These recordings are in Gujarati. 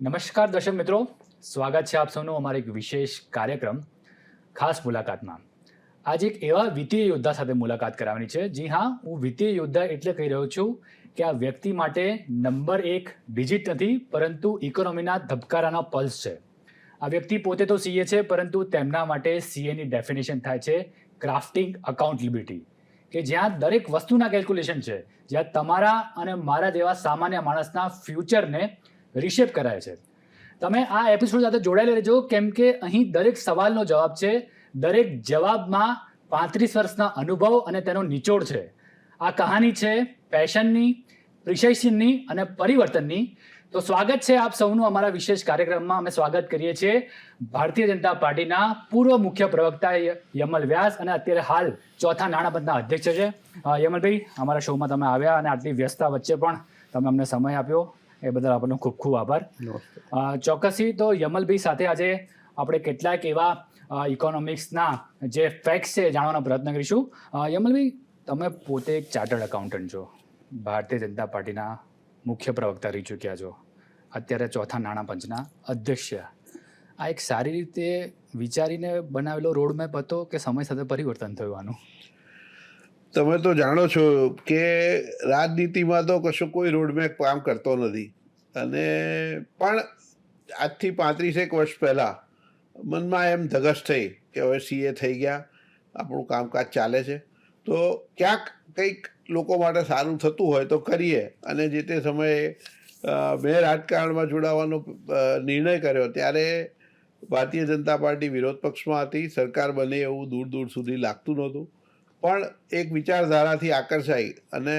નમસ્કાર દર્શક મિત્રો, સ્વાગત છે આપ સૌનું અમારા એક વિશેષ કાર્યક્રમ, ખાસ મુલાકાતમાં. આજે એક એવા વિત્તીય યોદ્ધા સાથે મુલાકાત કરાવવાની છે. જી હા, હું વિત્તીય યોદ્ધા એટલે કહી રહ્યો છું કે આ વ્યક્તિ માટે નંબર એક ડિજિટ નથી, પરંતુ ઇકોનોમીના ધબકારાનો પલ્સ છે. આ વ્યક્તિ પોતે તો સીએ છે, પરંતુ તેમના માટે સીએની ડેફિનેશન થાય છે, ક્રાફ્ટિંગ અકાઉન્ટેબિલિટી કે જ્યાં દરેક વસ્તુના કેલ્ક્યુલેશન છે, જ્યાં તમારા અને મારા જેવા સામાન્ય માણસના ફ્યુચરને રિશેપ કરાય છે. તમે આ એપિસોડ સાથે જોડાયેલા રહેજો, કેમ કે અહીં દરેક સવાલનો જવાબ છે. દરેક જવાબમાં પાંત્રીસ વર્ષના અનુભવ અને તેનો નિચોડ છે. આ કહાની છે પેશનની પ્રિસેશનની અને પરિવર્તનની. તો સ્વાગત છે આપ સૌનું અમારા વિશેષ કાર્યક્રમમાં. અમે સ્વાગત કરીએ છીએ ભારતીય જનતા પાર્ટીના પૂર્વ મુખ્ય પ્રવક્તા યમલ વ્યાસ અને અત્યારે હાલ ચોથા નાણાપંચના અધ્યક્ષ છે. યમલભાઈ, અમારા શોમાં તમે આવ્યા અને આટલી વ્યસ્તતા વચ્ચે પણ તમે અમને સમય આપ્યો. એ બદલ આપણનો ખૂબ ખૂબ આભાર. ચોક્કસથી તો યમલભાઈ સાથે આજે આપણે કેટલાક એવા ઇકોનોમિક્સના જે ફેક્ટ્સ છે જાણવાનો પ્રયત્ન કરીશું. યમલભાઈ તમે પોતે એક ચાર્ટર્ડ એકાઉન્ટન્ટ છો. ભારતીય જનતા પાર્ટીના મુખ્ય પ્રવક્તા રહી ચૂક્યા છો. અત્યારે ચોથા નાણાં પંચના અધ્યક્ષ છે. આ એક સારી રીતે વિચારીને બનાવેલો રોડમેપ હતો કે સમય સાથે પરિવર્તન થયું આનું? તમે તો જાણો છો કે રાજનીતિમાં તો કશું કોઈ રોડમેપ કામ કરતો નથી. અને પણ આજથી પાંત્રીસેક વર્ષ પહેલાં મનમાં એમ ધગશ થઈ કે હવે સીએ થઈ ગયા, આપણું કામકાજ ચાલે છે. તો ક્યાંક કંઈક લોકો માટે સારું થતું હોય તો કરીએ અને જે તે સમયે મેં રાજકારણમાં જોડાવાનો નિર્ણય કર્યો ત્યારે ભારતીય જનતા પાર્ટી વિરોધ પક્ષમાં હતી, સરકાર બને એવું દૂર દૂર સુધી લાગતું નહોતું. પણ એક વિચારધારાથી આકર્ષાઈ અને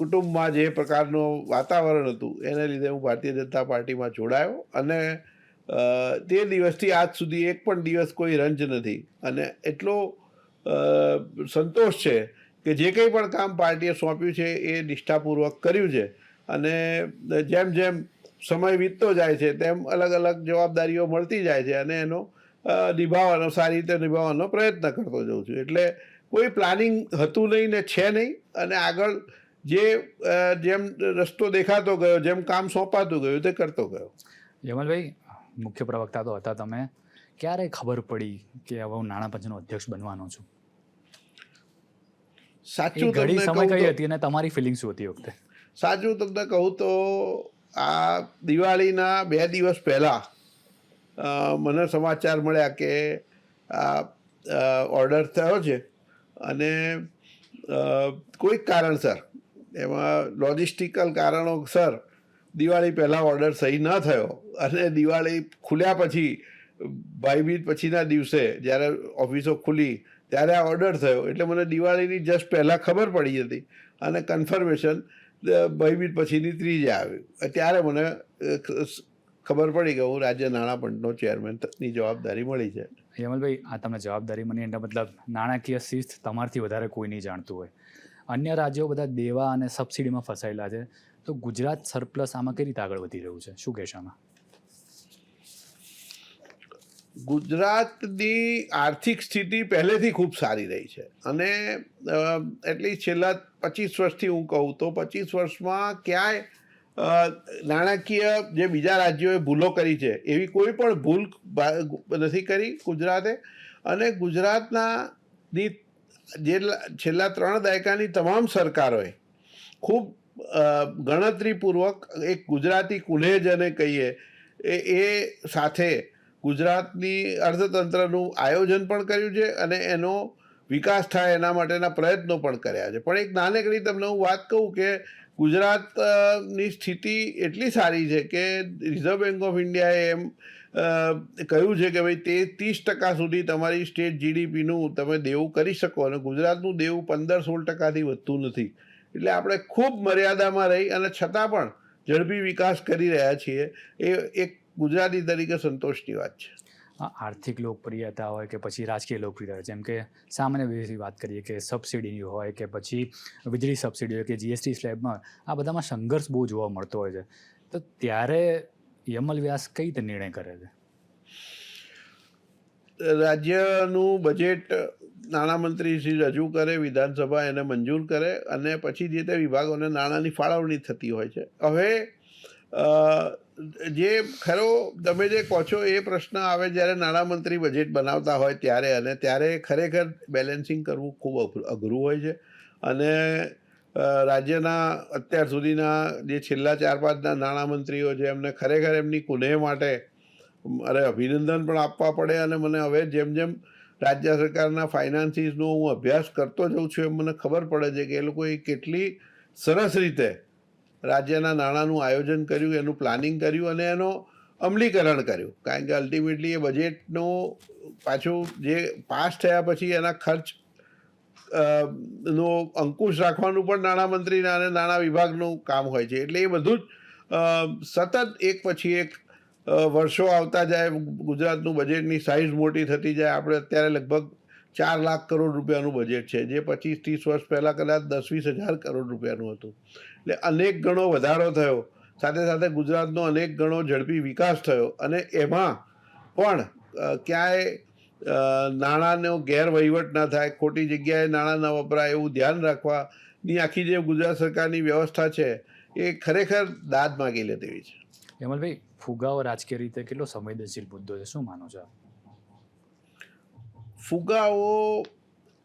કુટુંબમાં જે પ્રકારનું વાતાવરણ હતું, એને લીધે હું ભારતીય જનતા પાર્ટીમાં જોડાયો અને તે દિવસથી આજ સુધી એક પણ દિવસ કોઈ રંજ નથી. અને એટલો સંતોષ છે કે જે કંઈ પણ કામ પાર્ટીએ સોંપ્યું છે એ નિષ્ઠાપૂર્વક કર્યું છે. અને જેમ જેમ સમય વીતતો જાય છે, તેમ અલગ અલગ જવાબદારીઓ મળતી જાય છે અને એનો નિભાવવાનો, સારી રીતે નિભાવવાનો પ્રયત્ન કરતો જઉં છું. એટલે કોઈ પ્લાનિંગ હતું નહીં ને છે નહીં. અને આગળ જે જેમ રસ્તો દેખાતો ગયો જેમ કામ સોંપાતું ગયું તે કરતો ગયો. જમલભાઈ મુખ્ય પ્રવક્તા તો હતા તમે. ક્યારે ખબર પડી કે હવે હું નાણાં પંચનો અધ્યક્ષ બનવાનો છું? સાચું ઘડી સમય કઈ હતી અને તમારી ફિલિંગ શું હતી વખતે? સાચું તમને કહું તો આ દિવાળીના બે દિવસ પહેલાં મને સમાચાર મળ્યા કે આ ઓર્ડર થયો છે. અને કોઈક કારણસર એમાં લોજિસ્ટિકલ કારણોસર દિવાળી પહેલાં ઓર્ડર સહી ન થયો અને દિવાળી ખુલ્યા પછી, ભાઈબીજ પછીના દિવસે જ્યારે ઓફિસો ખુલી ત્યારે આ ઓર્ડર થયો. એટલે મને દિવાળીની જસ્ટ પહેલાં ખબર પડી હતી અને કન્ફર્મેશન ભાઈબીજ પછીની ત્રીજે આવ્યું. ત્યારે મને ખબર પડી કે હું રાજ્ય નાણાં પંચનો ચેરમેનની જવાબદારી મળી છે. યમલભાઈ આ તમને જવાબદારી મને એના મતલબ નાણાકીય શિસ્ત તમારથી વધારે કોઈ નહીં જાણતું હોય. અન્ય રાજ્યો બધા દેવા અને સબસિડીમાં ફસાયેલા છે. તો ગુજરાત સરપ્લસ આમાં કઈ રીતે આગળ વધી રહ્યું છે? શું કહેશો આમાં? ગુજરાતની આર્થિક સ્થિતિ પહેલેથી ખૂબ સારી રહી છે. અને એટલીસ્ટ છેલ્લા પચીસ વર્ષથી હું કહું તો પચીસ વર્ષમાં ક્યાંય નાણાકીય જે બીજા રાજ્યોએ ભૂલો કરી છે, એવી કોઈ પણ ભૂલ નથી કરી ગુજરાતે. અને ગુજરાતના ની જે છેલ્લા ત્રણ દાયકાની તમામ સરકારોએ ખૂબ ગણતરીપૂર્વક એક ગુજરાતી કુલ્હે અને કહીએ, એ એ સાથે ગુજરાતની અર્થતંત્રનું આયોજન પણ કર્યું છે અને એનો વિકાસ થાય એના માટેના પ્રયત્નો પણ કર્યા છે. પણ એક નાનકડી તમને હું વાત કહું કે ગુજરાતની સ્થિતિ એટલી સારી છે કે રિઝર્વ બેંક ઓફ ઇન્ડિયાએ એમ કહ્યું છે કે ભાઈ તે ત્રીસ ટકા સુધી તમારી સ્ટેટ જીડીપીનું તમે દેવું કરી શકો અને ગુજરાતનું દેવું પંદર સોળ ટકાથી વધતું નથી. એટલે આપણે ખૂબ મર્યાદામાં રહી અને છતાં પણ ઝડપી વિકાસ કરી રહ્યા છીએ. એ એક ગુજરાતી તરીકે સંતોષની વાત છે. આર્થિક લોકપ્રિયતા હોય કે પછી રાજકીય લોકપ્રિયતા જેમ કે સામાન્ય વિષયની વાત કરીએ કે સબસિડીની હોય કે પછી વીજળી સબસિડી હોય કે જીએસટી સ્લેબમાં આ બધામાં સંઘર્ષ બહુ જોવા મળતો હોય છે. તો ત્યારે યમલ વ્યાસ કઈ રીતે નિર્ણય કરે છે? રાજ્યનું બજેટ નાણામંત્રી શ્રી રજૂ કરે, વિધાનસભા એને મંજૂર કરે અને પછી જે તે વિભાગોને નાણાંની ફાળવણી થતી હોય છે. હવે જે ખરો તમે જે કહો છો એ પ્રશ્ન આવે જ્યારે નાણામંત્રી બજેટ બનાવતા હોય ત્યારે અને ત્યારે ખરેખર બેલેન્સિંગ કરવું ખૂબ અઘરું- હોય છે. અને રાજ્યના અત્યાર સુધીના જે છેલ્લા ચાર પાંચના નાણામંત્રીઓ છે, એમને ખરેખર એમની કુનેહ માટે મારે અભિનંદન પણ આપવા પડે અને મને હવે જેમ જેમ રાજ્ય સરકારના ફાઇનાન્સીસનો હું અભ્યાસ કરતો જઉં છું, એમ મને ખબર પડે છે કે એ લોકોએ કેટલી સરસ રીતે રાજ્યના નાણાંનું આયોજન કર્યું, એનું પ્લાનિંગ કર્યું અને એનો અમલીકરણ કર્યું. કારણ કે અલ્ટિમેટલી એ બજેટનું પાછું જે પાસ થયા પછી એના ખર્ચ નો અંકુશ રાખવાનું પણ નાણામંત્રીના અને નાણાં વિભાગનું કામ હોય છે. એટલે એ બધું જ સતત એક પછી એક વર્ષો આવતા જાય, ગુજરાતનું બજેટની સાઇઝ મોટી થતી જાય. આપણે અત્યારે લગભગ ચાર લાખ કરોડ રૂપિયાનું બજેટ છે, જે પચીસ ત્રીસ વર્ષ પહેલાં કદાચ દસ વીસ હજાર કરોડ રૂપિયાનું હતું. એટલે અનેક ગણો વધારો થયો. સાથે સાથે ગુજરાતનો અનેક ગણો ઝડપી વિકાસ થયો. અને એમાં પણ ક્યાંય નાણાંનો ગેરવહીવટ ના થાય ખોટી જગ્યાએ નાણાં ન વપરાય એવું ધ્યાન રાખવાની આખી જે ગુજરાત સરકારની વ્યવસ્થા છે એ ખરેખર દાદ માગી લે તેવી છે. યમલભાઈ ફુગાવો રાજકીય રીતે કેટલો સંવેદનશીલ મુદ્દો છે શું માનો છો? ફુગાવો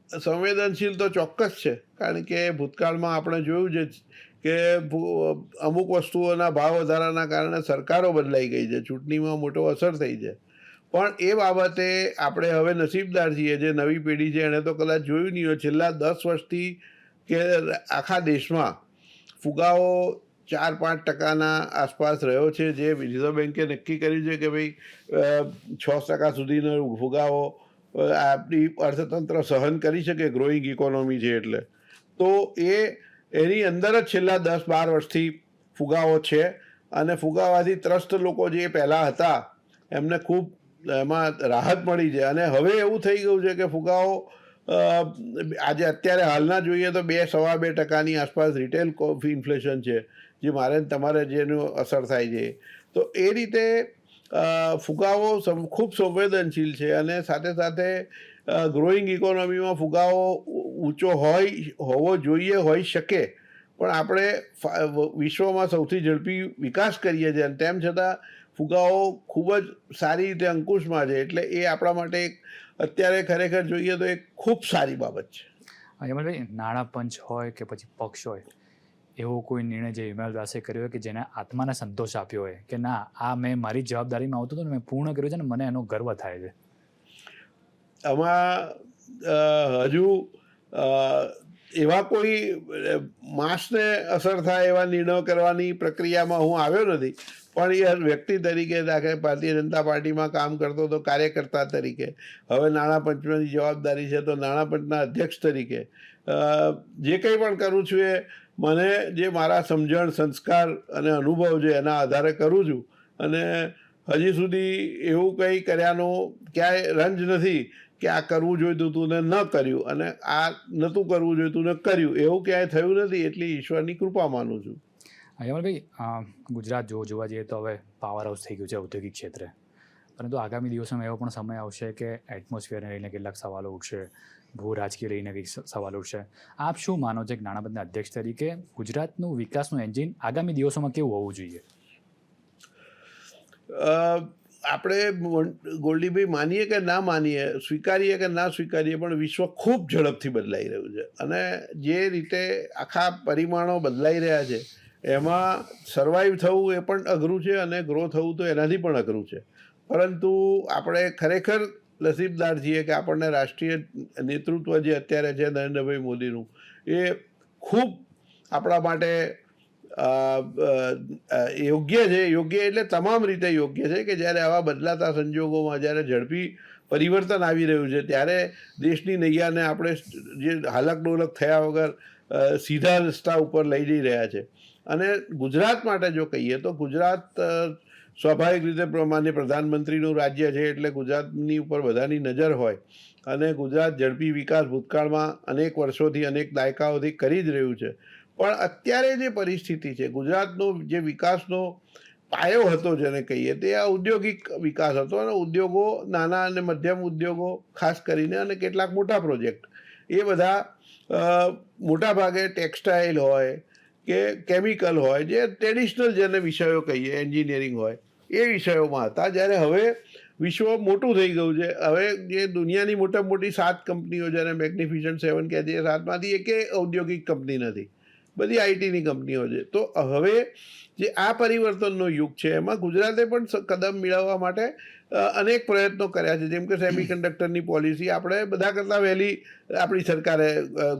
સંવેદનશીલ તો ચોક્કસ છે કારણ કે ભૂતકાળમાં આપણે જોયું છે કે અમુક વસ્તુઓના ભાવ વધારાના કારણે સરકારો બદલાઈ ગઈ છે ચૂંટણીમાં મોટો અસર થઈ છે. પણ એ બાબતે આપણે હવે નસીબદાર છીએ, જે નવી પેઢી છે, એણે તો કદાચ જોયું નહીં હોય. છેલ્લા દસ વર્ષથી કે આખા દેશમાં ફુગાવો ચાર પાંચ ટકાના આસપાસ રહ્યો છે, જે રિઝર્વ બેન્કે નક્કી કર્યું છે કે ભાઈ છ ટકા સુધીનો ફુગાવો આપણી અર્થતંત્ર સહન કરી શકે ગ્રોઈંગ ઇકોનોમી છે એટલે. તો એ, એની અંદર જ છેલ્લા દસ બાર વર્ષથી ફુગાવો છે અને ફુગાવાથી ત્રસ્ત લોકો જે પહેલાં હતા, એમને ખૂબ એમાં રાહત મળી છે. અને હવે એવું થઈ ગયું છે કે ફુગાઓ આજે અત્યારે હાલના જોઈએ તો બે સવા બે ટકાની આસપાસ રિટેલ કોફી ઇન્ફ્લેશન છે, જે મારે તમારે જેનું અસર થાય છે. તો એ રીતે ફુગાવો ખૂબ સંવેદનશીલ છે અને સાથે સાથે ગ્રોઈંગ ઇકોનોમીમાં ફુગાવો ઊંચો હોય, હોવો જોઈએ, હોઈ શકે. પણ આપણે વિશ્વમાં સૌથી ઝડપી વિકાસ કરીએ છીએ અને તેમ છતાં ફુગાવો ખૂબ જ સારી રીતે અંકુશમાં છે એટલે એ આપણા માટે એક અત્યારે ખરેખર જોઈએ તો એક ખૂબ સારી બાબત છે. હા, યમલભાઈ નાણાં પંચ હોય કે પછી પક્ષ હોય એવો કોઈ નિર્ણય જે હિમાલ દાસે કર્યો હોય કે જેને આત્માને સંતોષ આપ્યો હોય કે ના આ મેં મારી જવાબદારીમાં આવતું હતું ને મેં પૂર્ણ કર્યું છે ને મને એનો ગર્વ થાય છે. આમાં હજુ એવા કોઈ માસને અસર થાય એવા નિર્ણયો કરવાની પ્રક્રિયામાં હું આવ્યો નથી પણ એ વ્યક્તિ તરીકે દાખલે ભારતીય જનતા પાર્ટીમાં કામ કરતો હતો, કાર્યકર્તા તરીકે. હવે નાણાં પંચની જવાબદારી છે તો નાણાં પંચના અધ્યક્ષ તરીકે. જે કંઈ પણ કરું છું એ મને જે મારા સમજણ, સંસ્કાર અને અનુભવ છે એના આધારે કરું છું. અને હજી સુધી એવું કંઈ કર્યાનો ક્યાંય રંજ નથી કે આ કરવું જોઈતું હતું ને ન કર્યું. અને આ નહોતું કરવું જોઈતું ને કર્યું. એવું ક્યાંય થયું નથી. એટલી ઈશ્વરની કૃપા માનું છું. યમલભાઈ ગુજરાત જો, જોવા જઈએ તો હવે પાવર હાઉસ થઈ ગયું છે ઔદ્યોગિક ક્ષેત્રે. પરંતુ આગામી દિવસોમાં એવો પણ સમય આવશે કે એટમોસ્ફિયરને લઈને કેટલાક સવાલો ઉઠશે ભૂ રાજકીય લઈને કંઈક સવાલ ઉઠશે. આપ શું માનો છો કે નાણાબંધના અધ્યક્ષ તરીકે ગુજરાતનું વિકાસનું એન્જિન આગામી દિવસોમાં કેવું હોવું જોઈએ? આપણે ગોલ્ડીભાઈ માનીએ કે ના માનીએ, સ્વીકારીએ કે ના સ્વીકારીએ, પણ વિશ્વ ખૂબ ઝડપથી બદલાઈ રહ્યું છે. અને જે રીતે આખા પરિમાણો બદલાઈ રહ્યા છે એમાં સર્વાઈવ થવું એ પણ અઘરું છે અને ગ્રો થવું તો એનાથી પણ અઘરું છે. પરંતુ આપણે ખરેખર નસીબદાર છીએ કે આપણને રાષ્ટ્રીય નેતૃત્વ જે અત્યારે છે નરેન્દ્રભાઈ મોદીનું, એ ખૂબ આપણા માટે યોગ્ય છે. યોગ્ય એટલે તમામ રીતે યોગ્ય છે કે જ્યારે આવા બદલાતા સંજોગોમાં જ્યારે ઝડપી પરિવર્તન આવી રહ્યું છે, ત્યારે દેશની નૈયાને આપણે જે હાલક ડોલક થયા વગર સીધા રસ્તા ઉપર લઈ જઈ રહ્યા છે. અને ગુજરાત માટે જો કહીએ તો ગુજરાત સ્વાભાવિક રીતે પ્રમાણે પ્રધાનમંત્રીનું રાજ્ય છે એટલે ગુજરાતની ઉપર બધાની નજર હોય. અને ગુજરાત ઝડપી વિકાસ ભૂતકાળમાં અનેક વર્ષોથી અનેક દાયકાઓથી કરી જ રહ્યું છે. પણ અત્યારે જે પરિસ્થિતિ છે, ગુજરાતનો જે વિકાસનો પાયો હતો જેને કહીએ, તે આ ઔદ્યોગિક વિકાસ હતો અને ઉદ્યોગો, નાના અને મધ્યમ ઉદ્યોગો, ખાસ કરીને અને કેટલાક મોટા પ્રોજેક્ટ. એ બધા મોટા ભાગે ટેક્સટાઇલ હોય કે કેમિકલ હોય, જે ટ્રેડિશનલ જેને વિષયો કહીએ એન્જિનિયરિંગ હોય, એ વિષયોમાં હતા. જ્યારે હવે વિશ્વ મોટું થઈ ગયું છે. હવે જે દુનિયાની મોટા મોટી સાત કંપનીઓ જેને મેગ્નિફિશન્ટ સેવન કહે છે, એ સાતમાંથી એકે ઔદ્યોગિક કંપની નથી. બધી આઈટીની કંપનીઓ છે. તો હવે જે આ પરિવર્તનનો યુગ છે, એમાં ગુજરાતે પણ કદમ મેળવવા માટે અનેક પ્રયત્નો કર્યા છે. જેમ કે સેમિકન્ડક્ટરની પોલિસી આપણે બધા કરતાં વહેલી આપણી સરકારે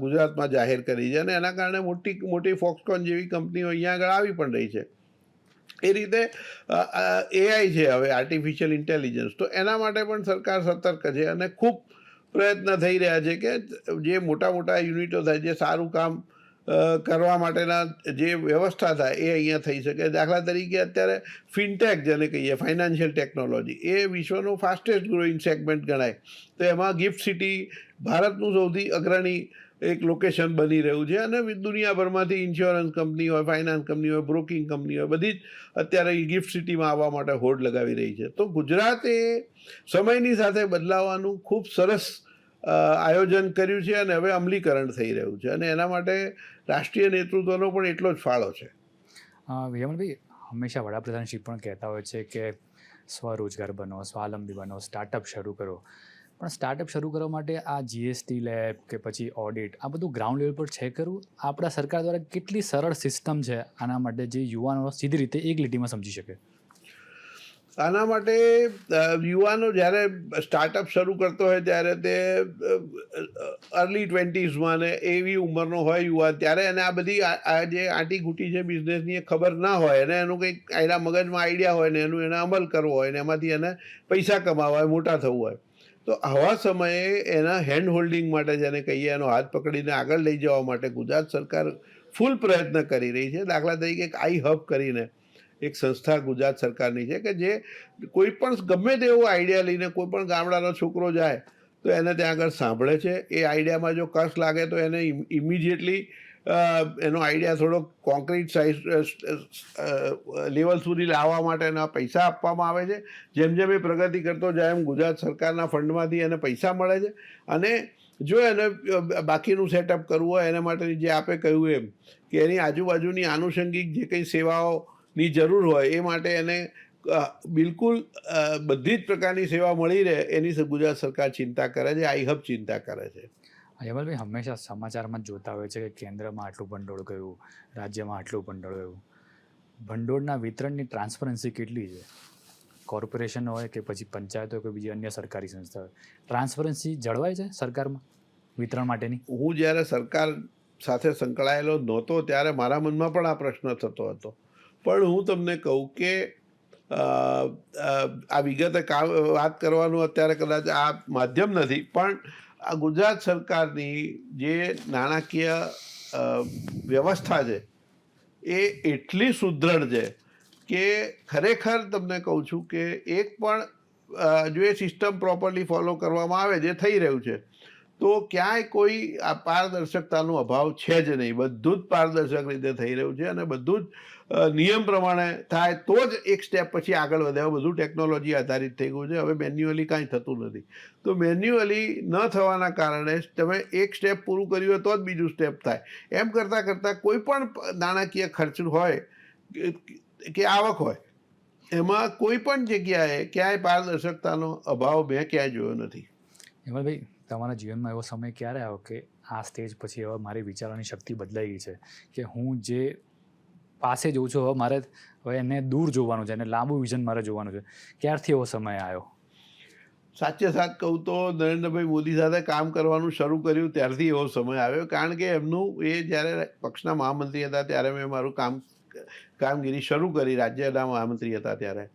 ગુજરાતમાં જાહેર કરી છે અને એના કારણે મોટી મોટી ફોક્સકોન જેવી કંપનીઓ અહીંયા આગળ આવી પણ રહી છે. એ રીતે એઆઈ છે હવે આર્ટિફિશિયલ ઇન્ટેલિજન્સ તો એના માટે પણ સરકાર સતર્ક છે અને ખૂબ પ્રયત્ન થઈ રહ્યા છે કે જે મોટા મોટા યુનિટો થાય, જે સારું કામ કરવા માટેના જે વ્યવસ્થા થાય એ અહીંયા થઈ શકે. દાખલા તરીકે અત્યારે ફિનટેક જેને કહીએ, ફાઇનાન્શિયલ ટેકનોલોજી, એ વિશ્વનું ફાસ્ટેસ્ટ ગ્રોઈંગ સેગમેન્ટ ગણાય. તો એમાં ગિફ્ટ સિટી ભારતનું સૌથી અગ્રણી એક લોકેશન બની રહ્યું છે અને દુનિયાભરમાંથી ઇન્સ્યોરન્સ કંપની હોય, ફાઇનાન્સ કંપની હોય, બ્રોકિંગ કંપની હોય, બધી જ અત્યારે ગિફ્ટ સિટીમાં આવવા માટે હોડ લગાવી રહી છે. તો ગુજરાતે સમયની સાથે બદલાવાનું ખૂબ સરસ આયોજન કર્યું છે અને હવે અમલીકરણ થઈ રહ્યું છે અને એના માટે રાષ્ટ્રીય નેતૃત્વનો પણ એટલો જ ફાળો છે. અ, હંમેશા વડાપ્રધાન શ્રી પણ કહેતા હોય છે કે સ્વરોજગાર બનો સ્વાવલંબી બનો સ્ટાર્ટઅપ શરૂ કરો. પણ સ્ટાર્ટઅપ શરૂ કરવા માટે આ જીએસટી લેબ કે પછી ઓડિટ આ બધું ગ્રાઉન્ડ લેવલ પર છે કરવું આપણા સરકાર દ્વારા કેટલી સરળ સિસ્ટમ છે આના માટે જે યુવાનો સીધી રીતે એક લીટીમાં સમજી શકે? આના માટે યુવાનો જ્યારે સ્ટાર્ટઅપ શરૂ કરતો હોય ત્યારે તે અર્લી ટ્વેન્ટીઝમાં ને એવી ઉંમરનો હોય યુવાન, ત્યારે એને આ બધી આ જે આંટી ઘૂંટી છે બિઝનેસની એ ખબર ના હોય. અને એનું કંઈક એના મગજમાં આઈડિયા હોય ને એનું એને અમલ કરવો હોય ને એમાંથી એને પૈસા કમાવા હોય, મોટા થવું હોય. તો આવા સમયે એના હેન્ડ હોલ્ડિંગ માટે જેને કહીએ, એનો હાથ પકડીને આગળ લઈ જવા માટે ગુજરાત સરકાર ફૂલ પ્રયત્ન કરી રહી છે. દાખલા તરીકે આઈ હબ કરીને એક સંસ્થા ગુજરાત સરકારની છે કે જે કોઈ પણ ગમે તેવો આઈડિયા લઈને કોઈ પણ ગામડાનો છોકરો જાય, તો એને ત્યાં આગળ સાંભળે છે. એ આઈડિયામાં જો કસ લાગે તો એને ઇમિડિયેટલી એનો આઈડિયા થોડો કોન્ક્રીટ સાઇઝ લેવલ સુધી લાવવા માટે એના પૈસા આપવામાં આવે છે. જેમ જેમ એ પ્રગતિ કરતો જાય એમ ગુજરાત સરકારના ફંડમાંથી એને પૈસા મળે છે. અને જો એને બાકીનું સેટઅપ કરવું હોય, એના માટેની જે આપે કહ્યું એમ, કે એની આજુબાજુની આનુષંગિક જે કંઈ સેવાઓની જરૂર હોય એ માટે એને બિલકુલ બધી જ પ્રકારની સેવા મળી રહે એની ગુજરાત સરકાર ચિંતા કરે છે આઈ હબ ચિંતા કરે છે. યમલભાઈ હંમેશા સમાચારમાં જ જોતા હોય છે કે કેન્દ્રમાં આટલું ભંડોળ ગયું રાજ્યમાં આટલું ભંડોળ ગયું. ભંડોળના વિતરણની ટ્રાન્સપરન્સી કેટલી છે? કોર્પોરેશન હોય કે પછી પંચાયત હોય કે બીજી અન્ય સરકારી સંસ્થા હોય ટ્રાન્સપરન્સી જળવાય છે સરકારમાં વિતરણ માટેની? હું જ્યારે સરકાર સાથે સંકળાયેલો નહોતો ત્યારે મારા મનમાં પણ આ પ્રશ્ન થતો હતો. પણ હું તમને કહું કે આ વિગતે કામ, વાત કરવાનું અત્યારે કદાચ આ માધ્યમ નથી, પણ આ ગુજરાત સરકારની જે નાણાકીય વ્યવસ્થા છે, એ એટલી સુદૃઢ છે કે ખરેખર તમને કહું છું કે એક પણ જો એ સિસ્ટમ પ્રોપરલી ફોલો કરવામાં આવે, જે થઈ રહ્યું છે, તો ક્યાંય કોઈ આ પારદર્શકતાનો અભાવ છે જ નહીં. બધું જ પારદર્શક રીતે થઈ રહ્યું છે અને બધું જ નિયમ પ્રમાણે થાય તો જ એક સ્ટેપ પછી આગળ વધે. હવે બધું ટેકનોલોજી આધારિત થઈ ગયું છે. હવે મેન્યુઅલી કાંઈ થતું નથી. તો મેન્યુઅલી ન થવાના કારણે તમે એક સ્ટેપ પૂરું કર્યું હોય તો જ બીજું સ્ટેપ થાય. એમ કરતાં કરતાં કોઈ પણ નાણાકીય ખર્ચ હોય, કે- આવક હોય, એમાં કોઈ પણ જગ્યાએ ક્યાંય પારદર્શકતાનો અભાવ મેં ક્યાંય જોયો નથી. યમલભાઈ તમારા જીવનમાં એવો સમય ક્યારે આવ્યો કે આ સ્ટેજ પછી હવે મારી વિચારવાની શક્તિ બદલાઈ ગઈ છે? કે હું જે પાસે જોઉં છું હવે મારે હવે એને દૂર જોવાનું છે, એને લાંબુ વિઝન મારે જોવાનું છે. ક્યારથી એવો સમય આવ્યો? સાચે સાચ કહું તો નરેન્દ્રભાઈ મોદી સાથે કામ કરવાનું શરૂ કર્યું, ત્યારથી એવો સમય આવ્યો. કારણ કે એમનું એ જ્યારે પક્ષના મહામંત્રી હતા ત્યારે મેં મારું કામ, કામગીરી શરૂ કરી, રાજ્યના મહામંત્રી હતા ત્યારે.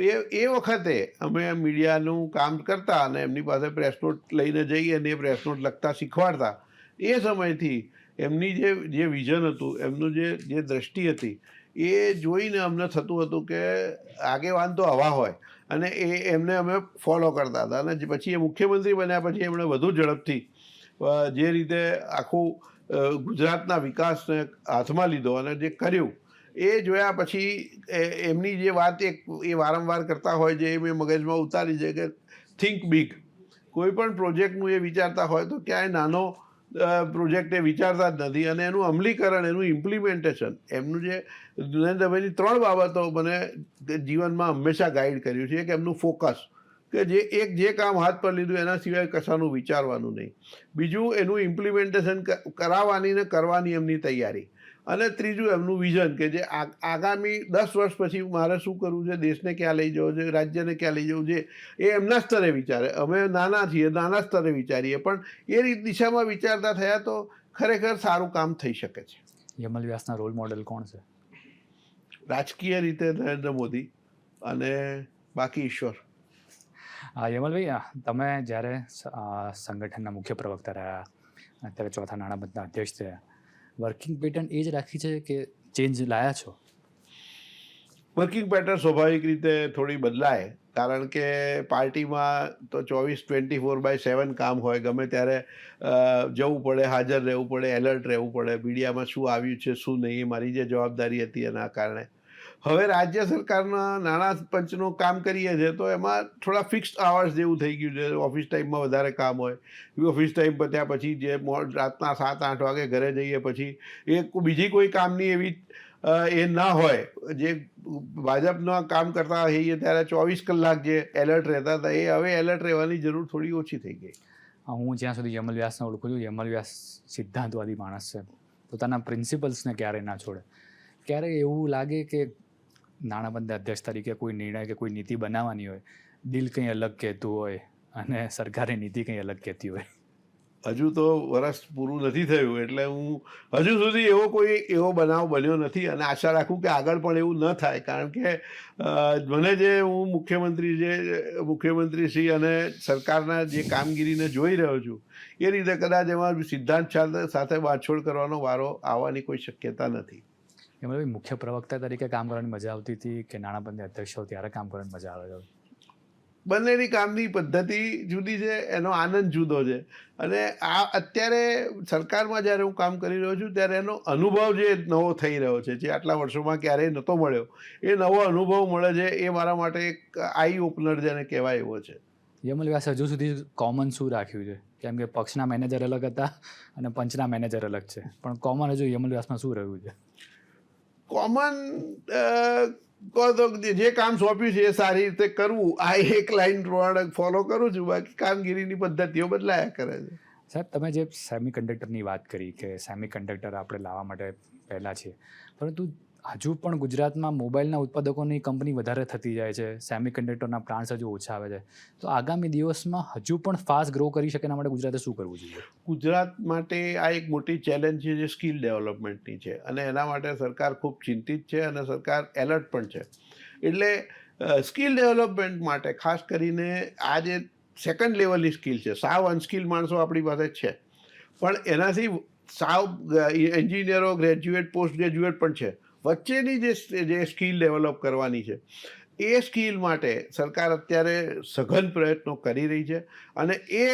એ એ વખતે અમે મીડિયાનું કામ કરતા અને એમની પાસે પ્રેસ નોટ લઈને જઈએ અને એ પ્રેસ નોટ લખતા, શીખવાડતા. એ સમયથી એમની જે જે વિઝન હતું, એમનું જે જે દ્રષ્ટિ હતી, એ જોઈને અમને થતું હતું કે આગેવાન તો હવા હોય. અને એ, એમને અમે ફોલો કરતા હતા. અને પછી એ મુખ્યમંત્રી બન્યા પછી એમણે વધુ ઝડપથી જે રીતે આખું ગુજરાતના વિકાસને હાથમાં લીધો અને જે કર્યું, એ જોયા પછી એમની જે વાત એક, એ વારંવાર કરતા હોય છે, એ મેં મગજમાં ઉતારી છે કે થિંક બિગ કોઈ પણ પ્રોજેક્ટનું એ વિચારતા હોય તો ક્યાંય નાનો પ્રોજેક્ટ વિચારતા જ નથી અને એનું અમલીકરણ, એનું ઇમ્પ્લિમેન્ટેશન એમનું જે નરેન્દ્રભાઈની ત્રણ બાબતો મને જીવનમાં હંમેશા ગાઈડ કર્યું છે. કે એમનું ફોકસ કે જે એક જે કામ હાથ પર લીધું એના સિવાય કશાનું વિચારવાનું નહીં. બીજું એનું ઇમ્પ્લિમેન્ટેશન કરાવવાની ને કરવાની એમની તૈયારી. અને ત્રીજું એમનું વિઝન કે જે આગામી દસ વર્ષ પછી મારે શું કરવું છે દેશને ક્યાં લઈ જવો છે રાજ્યને ક્યાં લઈ જવું છે એ એમના સ્તરે વિચારે. અમે નાના છીએ નાના સ્તરે વિચારીએ. પણ એ રીત દિશામાં વિચારતા થયા તો ખરેખર સારું કામ થઈ શકે છે. યમલ વ્યાસના રોલ મોડેલ કોણ છે? રાજકીય રીતે નરેન્દ્ર મોદી અને બાકી ઈશ્વર. યમલભાઈ તમે જ્યારે સંગઠનના મુખ્ય પ્રવક્તા રહ્યા અત્યારે ચોથા નાણામંત્રીના અધ્યક્ષ થયા વર્કિંગ પેટર્ન એ જ રાખી છે કે ચેન્જ લાયા છો? વર્કિંગ પેટર્ન સ્વાભાવિક રીતે થોડી બદલાય, કારણ કે પાર્ટીમાં તો ચોવીસ ટ્વેન્ટી ફોર બાય સેવન કામ હોય, ગમે ત્યારે જવું પડે, હાજર રહેવું પડે, એલર્ટ રહેવું પડે, મીડિયામાં શું આવ્યું છે, શું નહીં, એ મારી જે જવાબદારી હતી એના કારણે. હવે રાજ્ય સરકારના નાણાં પંચનું કામ કરીએ છીએ તો એમાં થોડા ફિક્સ આવર્સ જેવું થઈ ગયું છે. ઓફિસ ટાઈમમાં વધારે કામ હોય. ઓફિસ ટાઈમ પત્યા પછી જે રાતના સાત, આઠ વાગે ઘરે જઈએ પછી એ બીજી કોઈ કામની એવી એ ના હોય. જે ભાજપના કામ કરતા હોઈએ ત્યારે ચોવીસ કલાક જે એલર્ટ રહેતા હતા, એ હવે એલર્ટ રહેવાની જરૂર થોડી ઓછી થઈ ગઈ. હું જ્યાં સુધી યમલ વ્યાસને ઓળખું છું યમલ વ્યાસ સિદ્ધાંતવાદી માણસ છે. પોતાના પ્રિન્સિપલ્સને ક્યારેય ના છોડે. ક્યારેય એવું લાગે કે નાણામંત્રી અધ્યક્ષ તરીકે કોઈ નિર્ણય કે કોઈ નીતિ બનાવવાની હોય, દિલ કંઈ અલગ કહેતું હોય અને સરકારી નીતિ કંઈ અલગ કહેતી હોય. હજુ તો વરસ પૂરું નથી થયું એટલે હું હજુ સુધી એવો કોઈ એવો બનાવ બન્યો નથી અને આશા રાખું કે આગળ પણ એવું ન થાય. કારણ કે મને જે હું મુખ્યમંત્રી જે, મુખ્યમંત્રી શ્રી અને સરકારના જે કામગીરીને જોઈ રહ્યો છું, એ રીતે કદાચ એમાં સિદ્ધાંત સાથે બાછોડ કરવાનો વારો આવવાની કોઈ શક્યતા નથી. યમલભાઈ મુખ્ય પ્રવક્તા તરીકે કામ કરવાની મજા આવતી હતી કે નાણામંત્રી અધ્યક્ષ હો ત્યારે કામ કરવાની મજા આવે છે? બંનેની કામની પદ્ધતિ જુદી છે એનો આનંદ જુદો છે. અને આ અત્યારે સરકારમાં જ્યારે હું કામ કરી રહ્યો છું ત્યારે એનો અનુભવ જે નવો થઈ રહ્યો છે જે આટલા વર્ષોમાં ક્યારેય નહોતો મળ્યો એ નવો અનુભવ મળે છે એ મારા માટે એક આઈ ઓપનર જેને કહેવાય એવો છે. યમલ વ્યાસ હજુ સુધી કોમન શું રાખ્યું છે? કેમ કે પક્ષના મેનેજર અલગ હતા અને પંચના મેનેજર અલગ છે. પણ કોમન હજુ યમલ વ્યાસમાં શું રહ્યું છે? કોમન જે કામ સોંપ્યું છે એ સારી રીતે કરવું. આ એક લાઈન પ્રમાણે ફોલો કરું છું. બાકી કામગીરીની પદ્ધતિઓ બદલાયા કરે છે. સાહેબ, તમે જે સેમી કન્ડક્ટરની વાત કરી કે સેમી કન્ડક્ટર આપણે લાવવા માટે પહેલાં છે, પરંતુ હજુ પણ ગુજરાતમાં મોબાઈલના ઉત્પાદકોની કંપની વધારે થતી જાય છે. સેમી કન્ડક્ટરના પ્લાન્ટ્સ હજુ ઓછા આવે છે. તો આગામી દિવસમાં હજુ પણ ફાસ્ટ ગ્રો કરી શકે એના માટે ગુજરાતે શું કરવું જોઈએ? ગુજરાત માટે આ એક મોટી ચેલેન્જ છે જે સ્કિલ ડેવલપમેન્ટની છે અને એના માટે સરકાર ખૂબ ચિંતિત છે અને સરકાર એલર્ટ પણ છે. એટલે સ્કિલ ડેવલપમેન્ટ માટે ખાસ કરીને આ જે સેકન્ડ લેવલની સ્કિલ છે, સાવ અનસ્કિલ માણસો આપણી પાસે છે. પણ એનાથી સાવ એન્જિનિયરો ગ્રેજ્યુએટ પોસ્ટ ગ્રેજ્યુએટ પણ છે. વચ્ચેની જે જે સ્કિલ ડેવલપ કરવાની છે, એ સ્કિલ માટે સરકાર અત્યારે સઘન પ્રયત્નો કરી રહી છે અને એ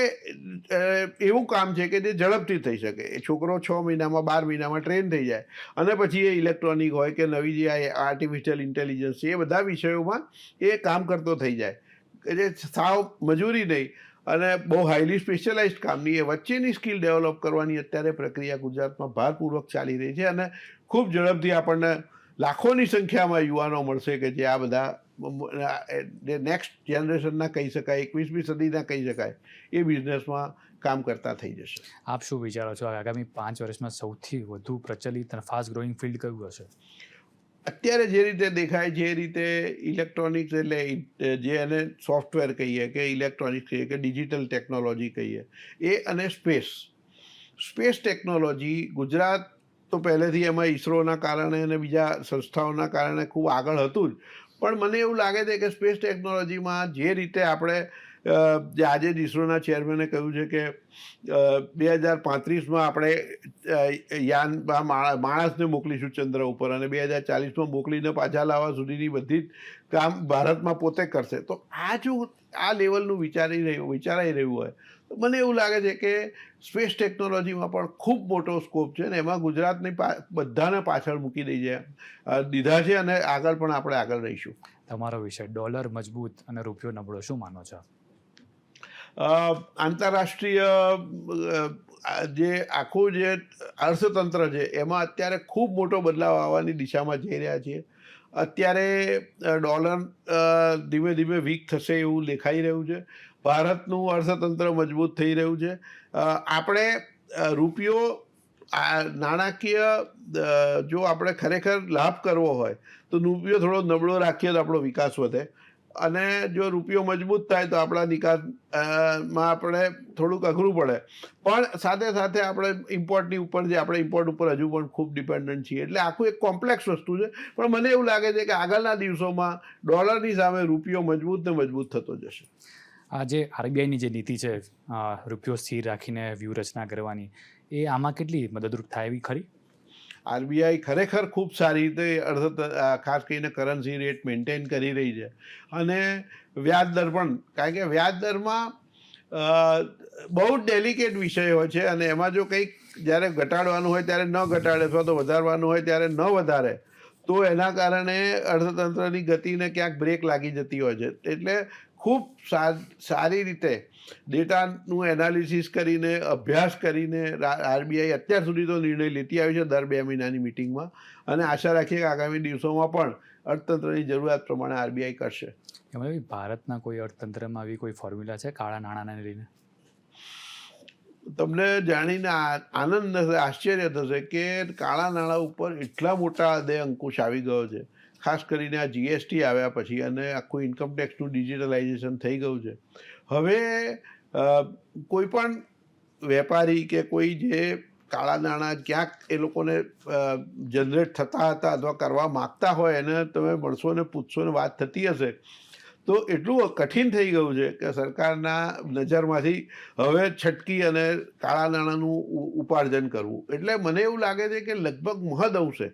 એવું કામ છે કે જે ઝડપથી થઈ શકે. એ છોકરો છ મહિનામાં, બાર મહિનામાં ટ્રેન થઈ જાય અને પછી એ ઇલેક્ટ્રોનિક હોય કે નવી જે આર્ટિફિશિયલ ઇન્ટેલિજન્સ એ બધા વિષયોમાં એ કામ કરતો થઈ જાય. કે જે સાવ મજૂરી નહીં અને બહુ હાઈલી સ્પેશિયલાઇઝડ કામની, એ વચ્ચેની સ્કિલ ડેવલપ કરવાની અત્યારે પ્રક્રિયા ગુજરાતમાં ભારપૂર્વક ચાલી રહી છે અને ખૂબ ઝડપથી આપણને લાખોની સંખ્યામાં યુવાનો મળશે કે જે આ બધા જે નેક્સ્ટ જનરેશનના કહી શકાય એકવીસમી સદીના કહી શકાય એ બિઝનેસમાં કામ કરતા થઈ જશે. આપ શું વિચારો છો? આગામી પાંચ વર્ષમાં સૌથી વધુ પ્રચલિત અને ફાસ્ટ ગ્રોઈંગ ફિલ્ડ કયું હશે? અત્યારે જે રીતે દેખાય જે રીતે ઇલેક્ટ્રોનિક્સ એટલે જે એને સોફ્ટવેર કહીએ કે ઇલેક્ટ્રોનિક્સ કહીએ કે ડિજિટલ ટેકનોલોજી કહીએ એ અને સ્પેસ સ્પેસ ટેકનોલોજી ગુજરાત તો પહેલેથી એમાં ઈસરોના કારણે અને બીજા સંસ્થાઓના કારણે ખૂબ આગળ હતું જ. પણ મને એવું લાગે છે કે સ્પેસ ટેકનોલોજીમાં જે રીતે આપણે જે આજે જ ઈસરોના ચેરમેને કહ્યું છે કે બે હજાર પાંત્રીસમાં આપણે યાન માણસને મોકલીશું ચંદ્ર ઉપર અને બે હજાર ચાલીસમાં મોકલીને પાછા લાવવા સુધીની બધી જ કામ ભારતમાં પોતે કરશે. તો આ જો આ લેવલનું વિચારી રહ્યું, વિચારાઈ રહ્યું હોય તો મને એવું લાગે છે કે સ્પેસ ટેકનોલોજીમાં પણ ખૂબ મોટો સ્કોપ છે ને એમાં ગુજરાતની બધાને પાછળ મૂકી દઈ છે. દીધા છે અને આગળ પણ આપણે આગળ રહીશું. તમારો વિષય ડોલર મજબૂત અને રૂપિયો નબળો શું માનો છો? આંતરરાષ્ટ્રીય જે આખું જે અર્થતંત્ર છે એમાં અત્યારે ખૂબ મોટો બદલાવ આવવાની દિશામાં જઈ રહ્યા છીએ અત્યારે ડોલર ધીમે ધીમે વીક થશે એવું દેખાઈ રહ્યું છે. ભારતનું અર્થતંત્ર મજબૂત થઈ રહ્યું છે. આપણે રૂપિયો આ નાણાકીય જો આપણે ખરેખર લાભ કરવો હોય, તો રૂપિયો થોડો નબળો રાખીએ તો આપણો વિકાસ વધે. અને જો રૂપિયો મજબૂત થાય તો આપણા નિકાસમાં આપણે થોડુંક અઘરું પડે. પણ સાથે સાથે આપણે ઇમ્પોર્ટની ઉપર જે આપણે ઇમ્પોર્ટ ઉપર હજુ પણ ખૂબ ડિપેન્ડન્ટ છીએ. એટલે આખું એક કોમ્પ્લેક્સ વસ્તુ છે. પણ મને એવું લાગે છે કે આગળના દિવસોમાં ડોલરની સામે રૂપિયો મજબૂત ને મજબૂત થતો જશે. આ જે આરબીઆઈની જે નીતિ છે રૂપિયો સ્થિર રાખીને વ્યૂહરચના કરવાની, એ આમાં કેટલી મદદરૂપ થાય એવી ખરી? આરબીઆઈ ખરેખર ખૂબ સારી રીતે અર્થ ખાસ કરીને કરન્સી રેટ મેન્ટેન કરી રહી છે. અને વ્યાજ દર પણ, કારણ કે વ્યાજ દરમાં બહુ ડેલિકેટ વિષય હોય છે અને એમાં જો કંઈક જ્યારે ઘટાડવાનું હોય ત્યારે ન ઘટાડે અથવા તો વધારવાનું હોય ત્યારે ન વધારે, તો એના કારણે અર્થતંત્રની ગતિને ક્યાંક બ્રેક લાગી જતી હોય છે. એટલે ખૂબ સારી રીતે ડેટાનું એનાલિસિસ કરીને અભ્યાસ કરીને આરબીઆઈ અત્યાર સુધી તો નિર્ણય લેતી આવી છે દર બે મહિનાની મિટિંગમાં. અને આશા રાખીએ કે આગામી દિવસોમાં પણ અર્થતંત્રની જરૂરિયાત પ્રમાણે આરબીઆઈ કરશે. એમાં ભારતના કોઈ અર્થતંત્રમાં આવી કોઈ ફોર્મ્યુલા છે કાળા નાણાંને લઈને? તમને જાણીને આનંદ થશે આશ્ચર્ય થશે કે કાળા નાણાં ઉપર એટલા મોટા હદે અંકુશ આવી ગયો છે. ખાસ કરીને આ જીએસટી આવ્યા પછી અને આખું ઇન્કમ ટેક્સનું ડિજિટલાઇઝેશન થઈ ગયું છે. હવે કોઈપણ કોઈ પણ વેપારી કે કોઈ જે કાળા નાણાં ક્યાંક એ લોકોને જનરેટ થતા હતા અથવા કરવા માગતા હોય એને તમે મળશો ને પૂછશો ને વાત થતી હશે, તો એટલું કઠિન થઈ ગયું છે કે સરકારના નજરમાંથી હવે છટકી અને કાળા નાણાંનું ઉપાર્જન કરવું. એટલે મને એવું લાગે છે કે લગભગ મહદ અંશે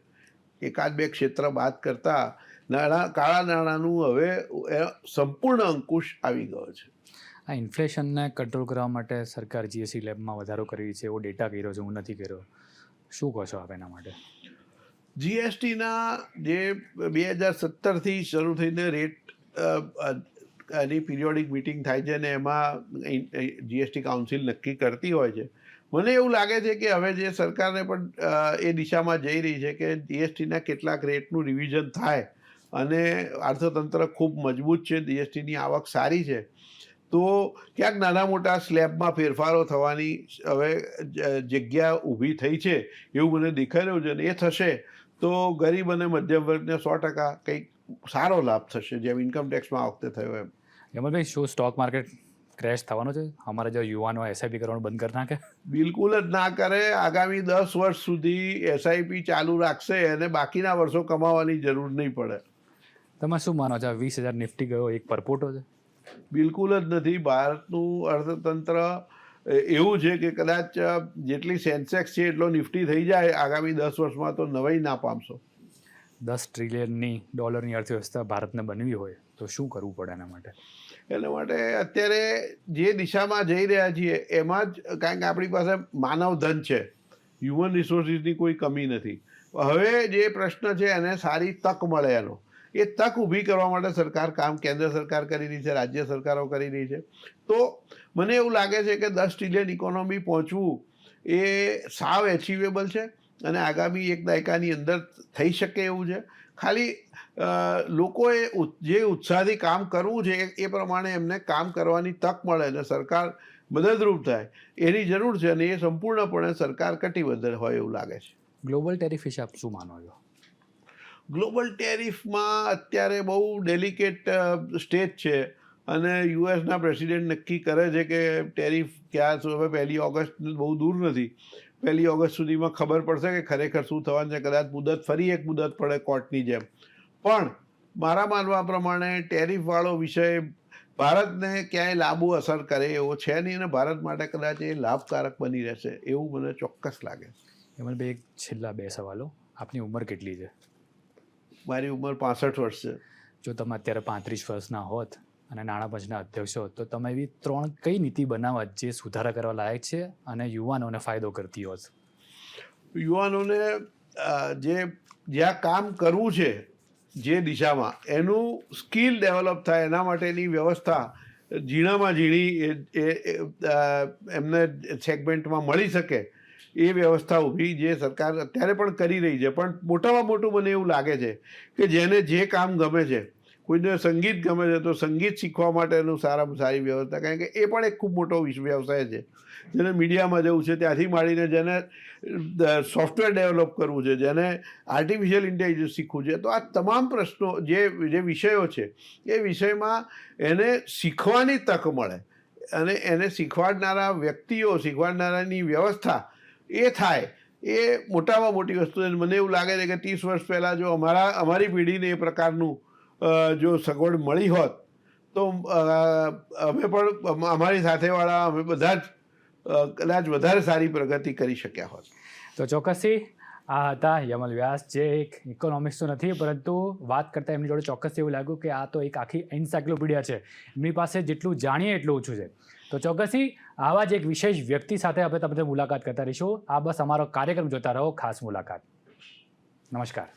એકાદ બે ક્ષેત્ર બાદ કરતાં નાણાં કાળા નાણાંનું હવે એ સંપૂર્ણ અંકુશ આવી ગયો છે. આ ઇન્ફ્લેશનને કંટ્રોલ કરવા માટે સરકાર જીએસટી લેબમાં વધારો કરી છે એવો ડેટા કર્યો છે હું નથી કર્યો. શું કહો છો આપ એના માટે? જીએસટીના જે બે હજાર સત્તરથી શરૂ થઈને રેટ એની પિરિયોડિક મિટિંગ થાય છે ને એમાં જીએસટી કાઉન્સિલ નક્કી કરતી હોય છે મને એવું લાગે છે કે હવે જે સરકારને પણ એ દિશામાં જઈ રહી છે કે જીએસટીના કેટલાક રેટનું રિવિઝન થાય અને અર્થતંત્ર ખૂબ મજબૂત છે જીએસટીની આવક સારી છે, તો ક્યાંક નાના મોટા સ્લેબમાં ફેરફારો થવાની હવે જગ્યા ઊભી થઈ છે એવું મને દેખાઈ રહ્યું છે અને એ થશે તો ગરીબ અને મધ્યમ વર્ગને સો ટકા કંઈક સારો લાભ થશે જેમ ઇન્કમ ટેક્સમાં આ વખતે થયો એમ. યમલભાઈ, શું સ્ટોક માર્કેટ ક્રેશ થવાનો છે? અમારા જો યુવાનો એસઆઈપી કરવાનું બંધ કરી નાખે. બિલકુલ જ ના કરે. આગામી દસ વર્ષ સુધી એસઆઈપી ચાલુ રાખશે અને બાકીના વર્ષો કમાવાની જરૂર નહીં પડે. તમે શું માનો છો? વીસ હજાર નિફ્ટી ગયો એક પરપોટો છે? બિલકુલ જ નથી. ભારતનું અર્થતંત્ર એવું છે કે કદાચ જેટલી સેન્સેક્સ છે એટલો નિફ્ટી થઈ જાય. આગામી દસ વર્ષમાં તો નવાઈ ના પામશો. દસ ટ્રિલિયનની ડોલરની અર્થવ્યવસ્થા ભારતને બનવી હોય તો શું કરવું પડે એના માટે? એના માટે અત્યારે જે દિશામાં જઈ રહ્યા છીએ, એમાં જ કારણ કે આપણી પાસે માનવ ધન છે. હ્યુમન રિસોર્સિસની કોઈ કમી નથી. હવે જે પ્રશ્ન છે, એને સારી તક મળે એનો. એ તક ઊભી કરવા માટે સરકાર કામ કેન્દ્ર સરકાર કરી રહી છે, રાજ્ય સરકારો કરી રહી છે. તો મને એવું લાગે છે કે દસ ટ્રિલિયન ઇકોનોમી પહોંચવું એ સાવ એચિવેબલ છે અને આગામી એક દાયકાની અંદર થઈ શકે એવું છે. ખાલી લોકોએ જે ઉત્સાહથી કામ કરવું છે એ- પ્રમાણે એમને કામ કરવાની તક મળે અને સરકાર મદદરૂપ થાય. એની જરૂર છે અને એ સંપૂર્ણપણે સરકાર કટિબદ્ધ હોય એવું લાગે છે. ગ્લોબલ ટેરિફ વિશે આપ શું માનો છો? ગ્લોબલ ટેરિફમાં અત્યારે બહુ ડેલિકેટ સ્ટેજ છે અને યુએસના પ્રેસિડેન્ટ નક્કી કરે છે કે ટેરિફ ક્યાં પહેલી ઓગસ્ટ બહુ દૂર નથી. પહેલી ઓગસ્ટ સુધીમાં ખબર પડશે કે ખરેખર શું થવાનું છે. કદાચ મુદત ફરી એક મુદત પડે કોર્ટની જેમ. પણ મારા માનવા પ્રમાણે ટેરિફવાળો વિષય ભારતને ક્યાંય લાંબુ અસર કરે એવો છે નહીં અને ભારત માટે કદાચ એ લાભકારક બની રહેશે એવું મને ચોક્કસ લાગે. એમાં બે એક છેલ્લા બે સવાલો. આપની ઉંમર કેટલી છે? મારી ઉંમર પાસઠ વર્ષ છે. જો તમે અત્યારે પાંત્રીસ વર્ષના હોત અને નાણાં પંચના અધ્યક્ષ. હોત તો તમે એવી ત્રણ કઈ નીતિ બનાવવા જે સુધારા કરવા લાયક છે અને યુવાનોને ફાયદો કરતી હોત? યુવાનોને જે જ્યાં કામ કરવું છે જે દિશામાં, એનું સ્કિલ ડેવલપ થાય, એના માટેની વ્યવસ્થા ઝીણામાં ઝીણી એમને સેગમેન્ટમાં મળી શકે એ વ્યવસ્થા ઊભી જે સરકાર અત્યારે પણ કરી રહી છે. પણ મોટામાં મોટું મને એવું લાગે છે કે જેને જે કામ ગમે છે કોઈને સંગીત ગમે છે તો સંગીત શીખવા માટેનું સારામાં સારી વ્યવસ્થા. કારણ કે એ પણ એક ખૂબ મોટો વ્યવસાય છે. જેને મીડિયામાં જવું છે ત્યાંથી માંડીને જેને સોફ્ટવેર ડેવલપ કરવું છે, જેને આર્ટિફિશિયલ ઇન્ટેલિજન્સ શીખવું છે, તો આ તમામ પ્રશ્નો જે જે વિષયો છે, એ વિષયમાં એને શીખવાની તક મળે. અને એને શીખવાડનારા વ્યક્તિઓ, શીખવાડનારાની વ્યવસ્થા એ થાય. એ મોટામાં મોટી વસ્તુ છે. મને એવું લાગે છે કે ત્રીસ વર્ષ પહેલાં જો અમારા, અમારી પેઢીને એ પ્રકારનું જો સગવડ મળી હોત, તો અમે પણ અમારી સાથેવાળા અમે બધા જ કદાચ વધારે સારી પ્રગતિ કરી શક્યા હોત. તો ચોક્કસથી આ હતા યમલ વ્યાસ, જે એક ઇકોનોમિક્સ તો નથી, પરંતુ વાત કરતાં એમની જોડે ચોક્કસ એવું લાગ્યું કે આ તો એક આખી એન્સાયક્લોપીડિયા છે. એમની પાસે જેટલું જાણીએ એટલું ઓછું છે. તો ચોક્કસથી આવા જ એક વિશેષ વ્યક્તિ સાથે આપણે તમને મુલાકાત કરતા રહીશું. આ બસ અમારો કાર્યક્રમ જોતા રહો. ખાસ મુલાકાત. નમસ્કાર.